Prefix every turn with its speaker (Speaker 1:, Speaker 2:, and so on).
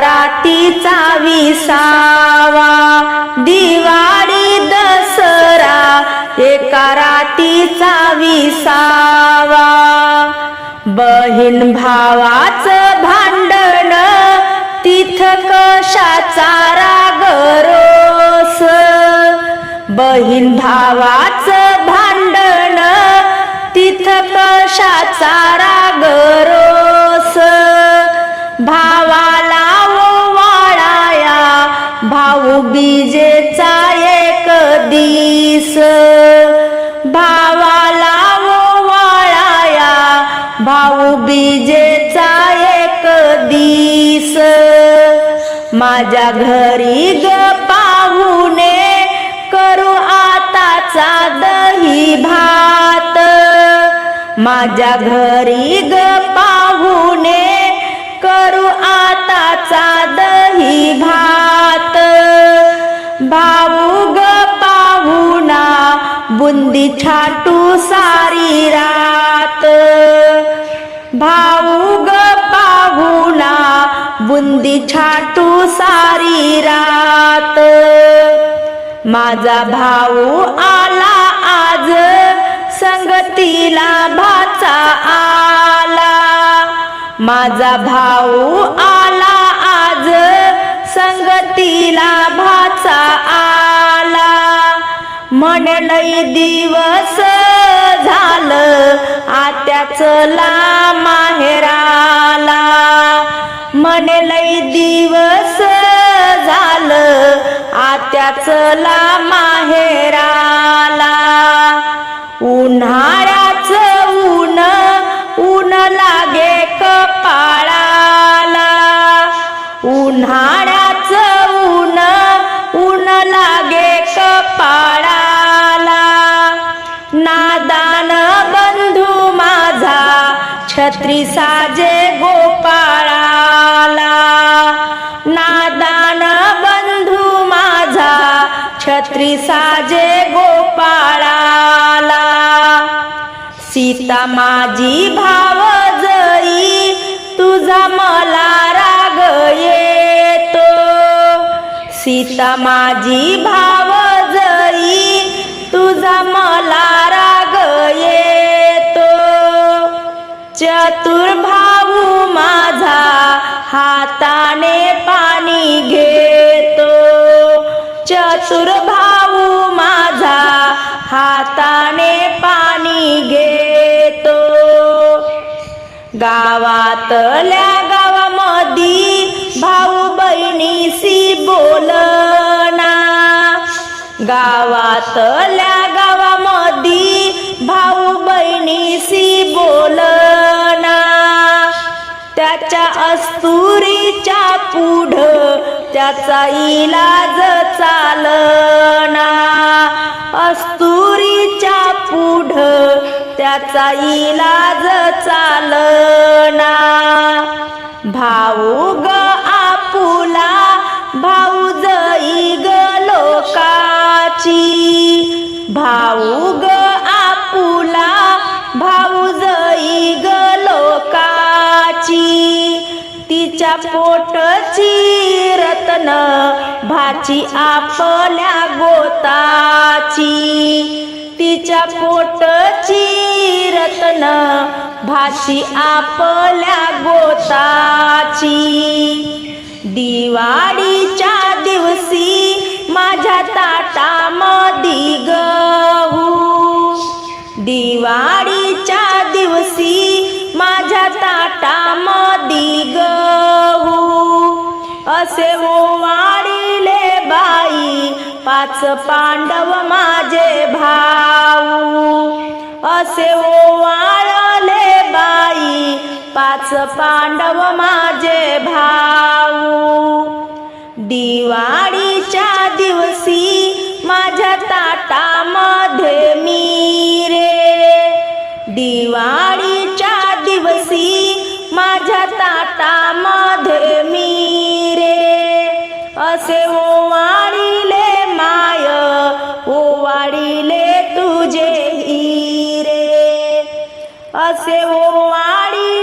Speaker 1: रातीचा विसावा. दिवाळी दसरा एका रातीचा विसावा. बहीण भावाचं भांडण तिथ कशाचा राग रोस? बहीण भावाचं भांडण तिथ कशाचा राग रोस? भावा भाऊ बीजेचा एक दिस. माझ्या घरी ग पाहुणे करू आताचा दही भात. माझ्या घरी ग पाहुणे करू आताचा दही भात. भाऊ ग पाहुणा बुंदी छाटू सारी रात. भाऊ ग पाहुणा बुंदी छाटू सारी रात. माझा भाऊ आला आज संगतीला भाचा आला. माझा भाऊ आला आज संगतीला भाचा आला. म्हणे दिवस झालं. आत्याच ला माहेराला म्हणे लई दिवस झालं. आत्याच ला माहेरा छत्री साजे गोपाळाला. नादान बंधू माझा छत्री साजे गोपाळाला. सीता माझी भावजई तुझा मला राग येतो. सीता माझी भावजई तुझा मला चतुर भाऊ माझा हाताने पाणी घेतो. चतुर भाऊ माझा हाताने पाणी घेतो. गावातल्या गावामधी भाऊ बहिणीशी बोलना. गावातल्या अस्तुरीच्या पुढ त्याचा इलाज चालना. अस्तुरीच्या पुढ त्याचा इलाज चालना. भाऊ ग आपुला भाऊ जई ग लोकाची. भाऊ तिच्या पोटची रत्न भाची आपल्या गोताची. तिच्या पोटची रत्न भाची आपल्या गोताची. दिवाळीच्या दिवशी माझ्या ताटामधी गहू. दिवाळीच्या दिवशी माझ्या ताटामधी गहू. असे वाढिले बाई पाच पांडव माझे भाऊ. असे वाळले बाई पाच पांडव माझे भाऊ. दिवाळीच्या दिवशी माझ्या ताटामध्ये मी रे दिवाळीच्या दिवशी माझ्या ताटामध्ये मी तुझे हिरे असे ओवाळीले